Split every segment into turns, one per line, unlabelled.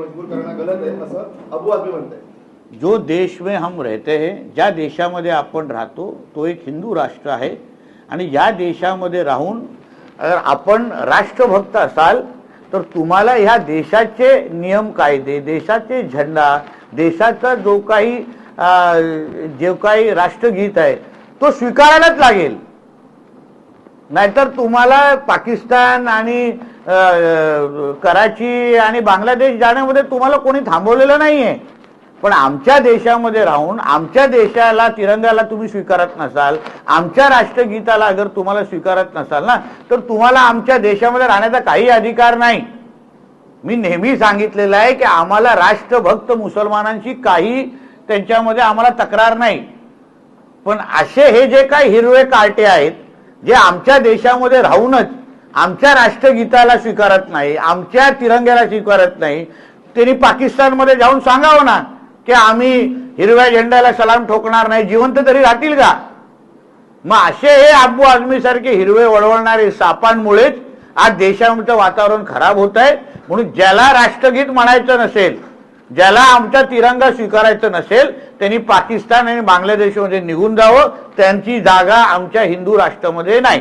मजबूर करना गलत है असं अबू आदमी म्हणताय.
जो देश में हम रहते हैं ज्या देशामध्ये आपण राहतो तो एक हिंदू राष्ट्र आहे. आणि या देशामध्ये राहून अगर आपण राष्ट्रभक्त असाल तर तुम्हाला ह्या देशाचे नियम कायदे देशाचे झेंडा देशाचा जो काही जे काही राष्ट्रगीत आहे तो स्वीकारायलाच लागेल. नाहीतर तुम्हाला पाकिस्तान आणि कराची आणि बांगलादेश जाण्यामध्ये तुम्हाला कोणी थांबवलेलं नाहीये. पण आमच्या देशामध्ये राहून आमच्या देशाला तिरंगाला तुम्ही स्वीकारत नसाल आमच्या राष्ट्रगीताला अगर तुम्हाला स्वीकारत नसाल ना तर तुम्हाला आमच्या देशामध्ये राहण्याचा काही अधिकार नाही. मी नेहमी सांगितलेलं आहे की आम्हाला राष्ट्रभक्त मुसलमानांची काही त्यांच्यामध्ये आम्हाला तक्रार नाही. पण असे हे जे काही हिरवे कार्टे आहेत जे आमच्या देशामध्ये राहूनच आमच्या राष्ट्रगीताला स्वीकारत नाही आमच्या तिरंग्याला स्वीकारत नाही. त्यांनी पाकिस्तानमध्ये जाऊन सांगावं ना की आम्ही हिरव्या झेंड्याला सलाम ठोकणार नाही जिवंत तरी राहतील का? मग असे हे अब्बू आझमी सारखे हिरवे वळवळणारे सापांमुळेच आज देशाचं वातावरण खराब होत आहे. म्हणून ज्याला राष्ट्रगीत म्हणायचं नसेल ज्याला आमचा तिरंगा स्वीकारायचं नसेल त्यांनी पाकिस्तान आणि बांगलादेशमध्ये निघून जावं. त्यांची जागा आमच्या हिंदू राष्ट्रामध्ये नाही.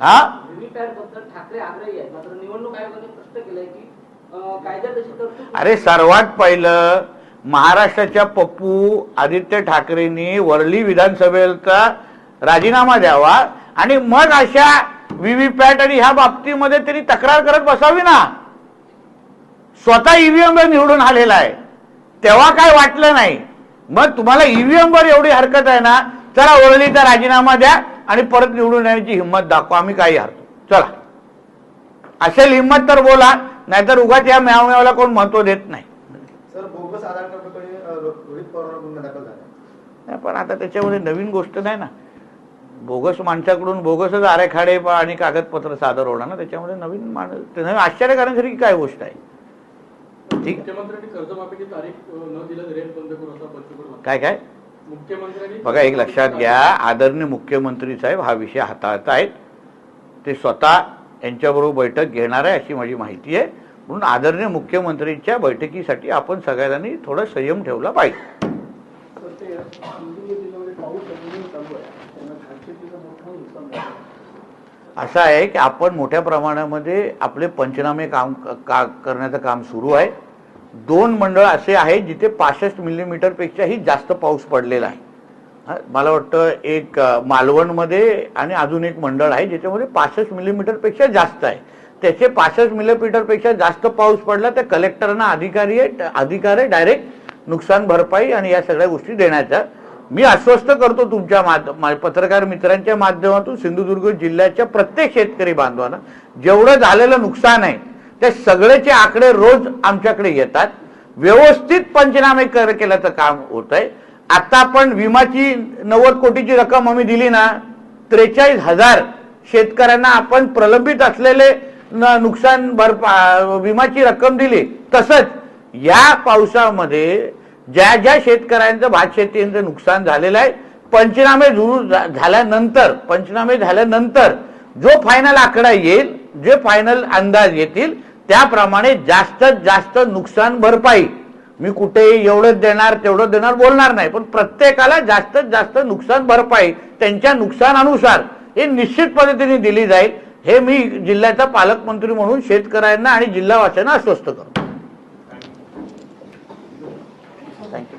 हा? अरे सर्वात पहिलं महाराष्ट्राच्या पप्पू आदित्य ठाकरेंनी वरळी विधानसभेचा राजीनामा द्यावा आणि मग अशा व्हीव्हीपॅट आणि ह्या बाबतीमध्ये त्यांनी तक्रार करत बसावी ना. स्वतः ईव्हीएम वर निवडून आलेला आहे. तेव्हा काय वाटलं नाही. मग तुम्हाला ईव्हीएम वर एवढी हरकत आहे ना चला वरळीचा राजीनामा द्या. आणि परत निवडून येण्याची हिंमत दाखवा आम्ही काही हरतो चला. असेल हिंमत तर बोला नाहीतर उगाच या मेळामेळाला कोण महत्त्व देत नाही. पण आता त्याच्यामध्ये नवीन गोष्ट नाही ना. बोगस माणसाकडून बोगसच आरेखाडे आणि कागदपत्र सादर होणार ना त्याच्यामध्ये नवीन माणूस आश्चर्य करण्यासारखी काय गोष्ट आहे? ठीक
मुख्यमंत्र्यांनी कर्जमाफीची तारीख न दिलं रेट बंद करू असा पंचकुल म्हणतो.
काय काय? बघा एक लक्षात घ्या आदरणीय मुख्यमंत्री साहेब हा विषय हाताळत आहेत. ते स्वतः यांच्याबरोबर बैठक घेणार आहे अशी माझी माहिती आहे. म्हणून आदरणीय मुख्यमंत्रीच्या बैठकीसाठी आपण सगळ्यांनी थोडा संयम ठेवला पाहिजे. असं आहे की आपण मोठ्या प्रमाणामध्ये आपले पंचनामे काम का करण्याचं काम सुरू आहे. दोन मंडळ असे आहेत जिथे पासष्ट मिलीमीटरपेक्षाही जास्त पाऊस पडलेला आहे. मला वाटतं एक मालवणमध्ये आणि अजून एक मंडळ आहे ज्याच्यामध्ये पासष्ट मिलीमीटरपेक्षा जास्त आहे. त्याचे पासष्ट मिलीमीटरपेक्षा जास्त पाऊस पडला तर कलेक्टरना अधिकारी आहे अधिकार आहे डायरेक्ट नुकसान भरपाई आणि या सगळ्या गोष्टी देण्याचा. मी आश्वस्त करतो तुमच्या माध पत्रकार मित्रांच्या माध्यमातून सिंधुदुर्ग जिल्ह्याच्या प्रत्येक शेतकरी बांधवांना जेवढं झालेलं नुकसान आहे ते सगळ्याचे आकडे रोज आमच्याकडे येतात. व्यवस्थित पंचनामे कर केल्याचं काम होत आहे आता आपण विमाची नव्वद कोटीची रक्कम आम्ही दिली ना त्रेचाळीस हजार शेतकऱ्यांना आपण प्रलंबित असलेले न- नुकसान भरपा विमाची रक्कम दिली. तसंच या पावसामध्ये ज्या ज्या शेतकऱ्यांचं भात शेतीचं नुकसान झालेलं आहे पंचनामे झा- झाल्यानंतर पंचनामे झाल्यानंतर जो फायनल आकडा येईल जे फायनल अंदाज येतील त्याप्रमाणे जास्तीत जास्त नुकसान भरपाई. मी कुठेही एवढंच देणार तेवढं देणार बोलणार नाही पण प्रत्येकाला जास्तीत जास्त नुकसान भरपाई त्यांच्या नुकसानानुसार हे निश्चित पद्धतीने दिली जाईल. हे मी जिल्ह्याचा पालकमंत्री म्हणून शेतकऱ्यांना आणि जिल्हावासियांना आश्वस्त करतो. थँक्यू